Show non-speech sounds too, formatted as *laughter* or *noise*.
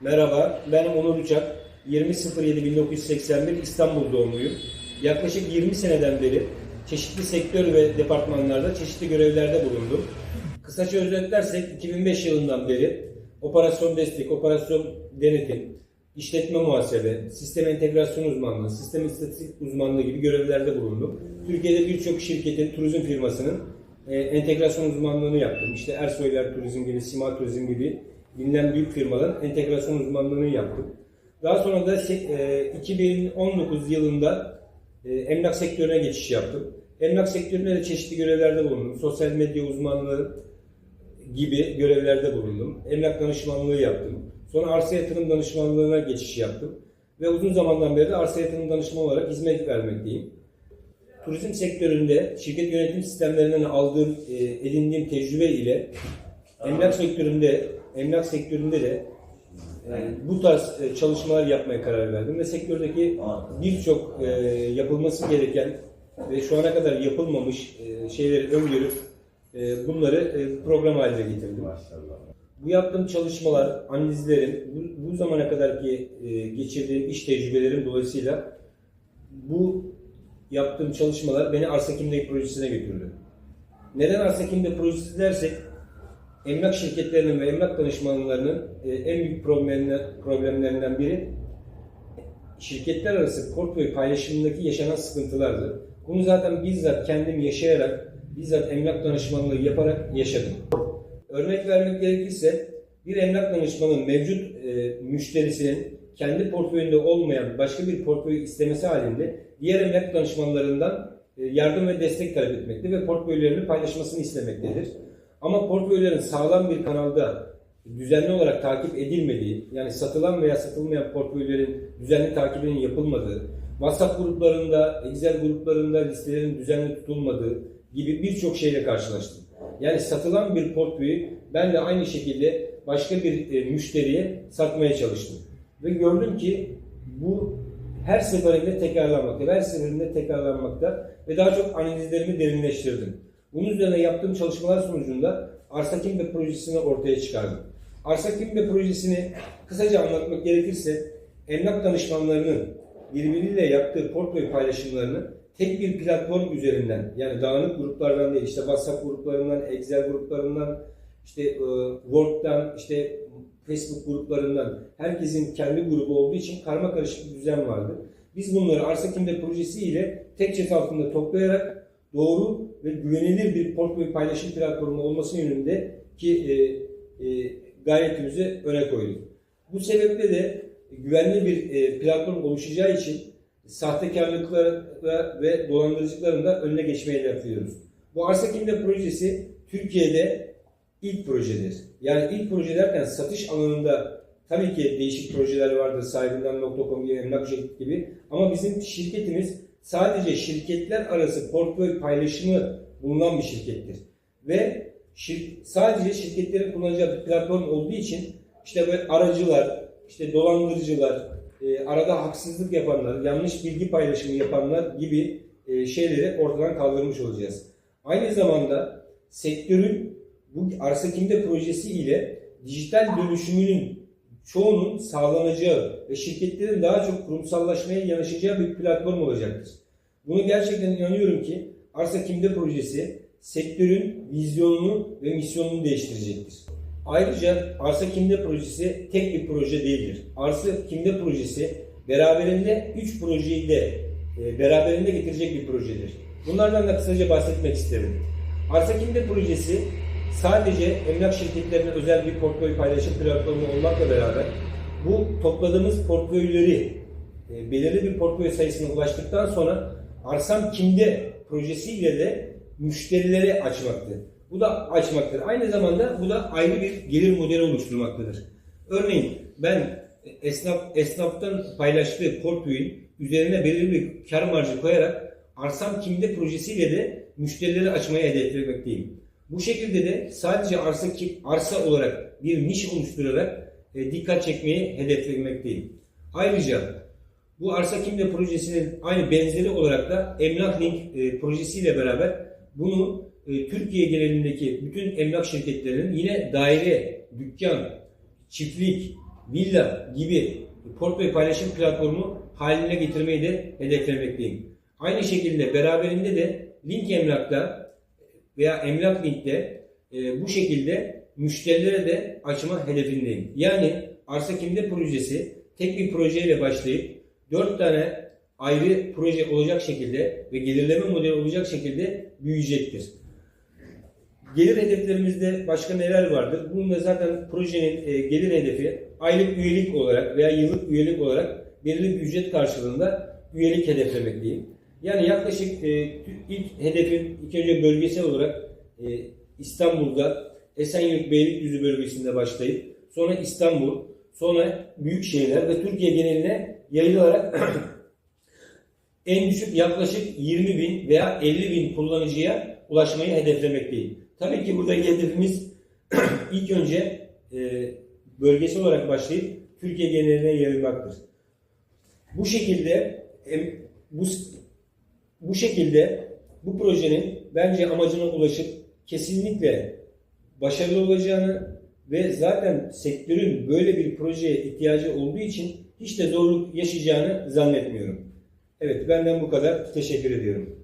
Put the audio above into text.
Merhaba, ben Onur Uçak. 20.07.1981 İstanbul doğumluyum. Yaklaşık 20 seneden beri çeşitli sektör ve departmanlarda çeşitli görevlerde bulundum. Kısaca özetlersek 2005 yılından beri operasyon destek, operasyon denetim, işletme muhasebe, sistem entegrasyon uzmanlığı, sistem istatistik uzmanlığı gibi görevlerde bulundum. Türkiye'de birçok şirketin, turizm firmasının e, entegrasyon uzmanlığını yaptım. İşte Ersoylar Turizm gibi, Sima Turizm gibi bilinen büyük firmaların entegrasyon uzmanlığını yaptım. Daha sonra da se- e, 2019 yılında e, emlak sektörüne geçiş yaptım. Emlak sektöründe de çeşitli görevlerde bulundum. Sosyal medya uzmanlığı gibi görevlerde bulundum. Emlak danışmanlığı yaptım. Sonra arsa yatırım danışmanlığına geçiş yaptım. Ve uzun zamandan beri de arsa yatırım danışmanı olarak hizmet vermekteyim. Turizm sektöründe şirket yönetim sistemlerinden aldığım, e, edindiğim tecrübe ile emlak sektöründe emlak sektöründe de e, bu tarz e, çalışmalar yapmaya karar verdim ve sektördeki birçok e, yapılması gereken ve şu ana kadar yapılmamış e, şeyleri öngörüp e, bunları e, program haline getirdim. Bu yaptığım çalışmalar, analizlerim, bu, bu zamana kadarki e, geçirdiğim iş tecrübelerim dolayısıyla bu yaptığım çalışmalar beni Arsa Kimlik projesine götürdü. Neden Arsa Kimlik projesi dersek, emlak şirketlerinin ve emlak danışmanlarının e, en büyük problemlerinden, biri şirketler arası portföy paylaşımındaki yaşanan sıkıntılardı. Bunu zaten bizzat kendim yaşayarak, bizzat emlak danışmanlığı yaparak yaşadım. Örnek vermek gerekirse bir emlak danışmanın mevcut e, müşterisinin kendi portföyünde olmayan başka bir portföy istemesi halinde diğer emlak danışmanlarından e, yardım ve destek talep etmekte ve portföylerini paylaşmasını istemektedir. Ama portföylerin sağlam bir kanalda düzenli olarak takip edilmediği, yani satılan veya satılmayan portföylerin düzenli takibinin yapılmadığı, WhatsApp gruplarında, Excel gruplarında listelerin düzenli tutulmadığı gibi birçok şeyle karşılaştım. Yani satılan bir portföyü ben de aynı şekilde başka bir e, müşteriye satmaya çalıştım. Ve gördüm ki bu her seferinde tekrarlanmakta, her seferinde tekrarlanmakta ve daha çok analizlerimi derinleştirdim. Bunun üzerine yaptığım çalışmalar sonucunda Arsa Kimbe projesini ortaya çıkardım. Arsa Kimbe projesini kısaca anlatmak gerekirse emlak danışmanlarının birbiriyle yaptığı portföy paylaşımlarını tek bir platform üzerinden yani dağınık gruplardan değil işte WhatsApp gruplarından, Excel gruplarından, işte e, Word'dan, işte Facebook gruplarından herkesin kendi grubu olduğu için karma karışık bir düzen vardı. Biz bunları Arsa Kimde projesi ile tek çatı altında toplayarak doğru ve güvenilir bir portföy paylaşım platformu olması yönünde ki e, e, gayretimizi öne koyduk. Bu sebeple de güvenli bir e, platform oluşacağı için sahtekarlıklara ve dolandırıcılıkların da önüne geçmeyi hedefliyoruz. Bu Arsa Kimde projesi Türkiye'de ilk projedir. Yani ilk proje derken satış alanında tabii ki değişik projeler vardır. Sahibinden.com gibi, emlak gibi. Ama bizim şirketimiz sadece şirketler arası portföy paylaşımı bulunan bir şirkettir. Ve şir- sadece şirketlerin kullanacağı bir platform olduğu için işte böyle aracılar, işte dolandırıcılar, e, arada haksızlık yapanlar, yanlış bilgi paylaşımı yapanlar gibi e, şeyleri ortadan kaldırmış olacağız. Aynı zamanda sektörün bu arsa kimde projesi ile dijital dönüşümünün çoğunun sağlanacağı ve şirketlerin daha çok kurumsallaşmaya yanaşacağı bir platform olacaktır. Bunu gerçekten inanıyorum ki arsa kimde projesi sektörün vizyonunu ve misyonunu değiştirecektir. Ayrıca Arsa Kimde projesi tek bir proje değildir. Arsa Kimde projesi beraberinde 3 projeyi de e, beraberinde getirecek bir projedir. Bunlardan da kısaca bahsetmek isterim. Arsa Kimde projesi sadece emlak şirketlerine özel bir portföy paylaşım platformu olmakla beraber bu topladığımız portföyleri e, belirli bir portföy sayısına ulaştıktan sonra Arsam Kimde projesiyle de müşterilere açmaktır. Bu da açmaktır. Aynı zamanda bu da ayrı bir gelir modeli oluşturmaktadır. Örneğin ben esnaf esnaftan paylaştığı portföyün üzerine belirli bir kar marjı koyarak Arsam Kimde projesiyle de müşterileri açmaya hedeflemekteyim. Bu şekilde de sadece arsa arsa olarak bir niş oluşturarak e, dikkat çekmeyi hedeflemekteyim. Ayrıca bu Arsa Kimde projesinin aynı benzeri olarak da Emlak Link e, projesiyle beraber bunu e, Türkiye genelindeki bütün emlak şirketlerinin yine daire, dükkan, çiftlik villa gibi portföy paylaşım platformu haline getirmeyi de hedeflemekteyim. Aynı şekilde beraberinde de Link Emlak'ta veya Emlak Link'te e, bu şekilde müşterilere de açma hedefindeyim. Yani arsa kimde projesi tek bir projeyle başlayıp dört tane ayrı proje olacak şekilde ve gelirleme modeli olacak şekilde büyüyecektir. Gelir hedeflerimizde başka neler vardır? Bunun da zaten projenin e, gelir hedefi aylık üyelik olarak veya yıllık üyelik olarak belirli bir ücret karşılığında üyelik hedeflemekteyim. Yani yaklaşık e, ilk hedefim ilk önce bölgesel olarak e, İstanbul'da Esenyurt Beylikdüzü bölgesinde başlayıp sonra İstanbul, sonra büyük şehirler ve Türkiye geneline yayılarak *clears throat* en düşük yaklaşık 20 bin veya 50 bin kullanıcıya ulaşmayı hedeflemekteyim. Tabii ki buradaki hedefimiz *clears throat* ilk önce e, bölgesel olarak başlayıp Türkiye geneline yayılmaktır. Bu şekilde bu bu şekilde bu projenin bence amacına ulaşıp kesinlikle başarılı olacağını ve zaten sektörün böyle bir projeye ihtiyacı olduğu için hiç de zorluk yaşayacağını zannetmiyorum. Evet benden bu kadar. Teşekkür ediyorum.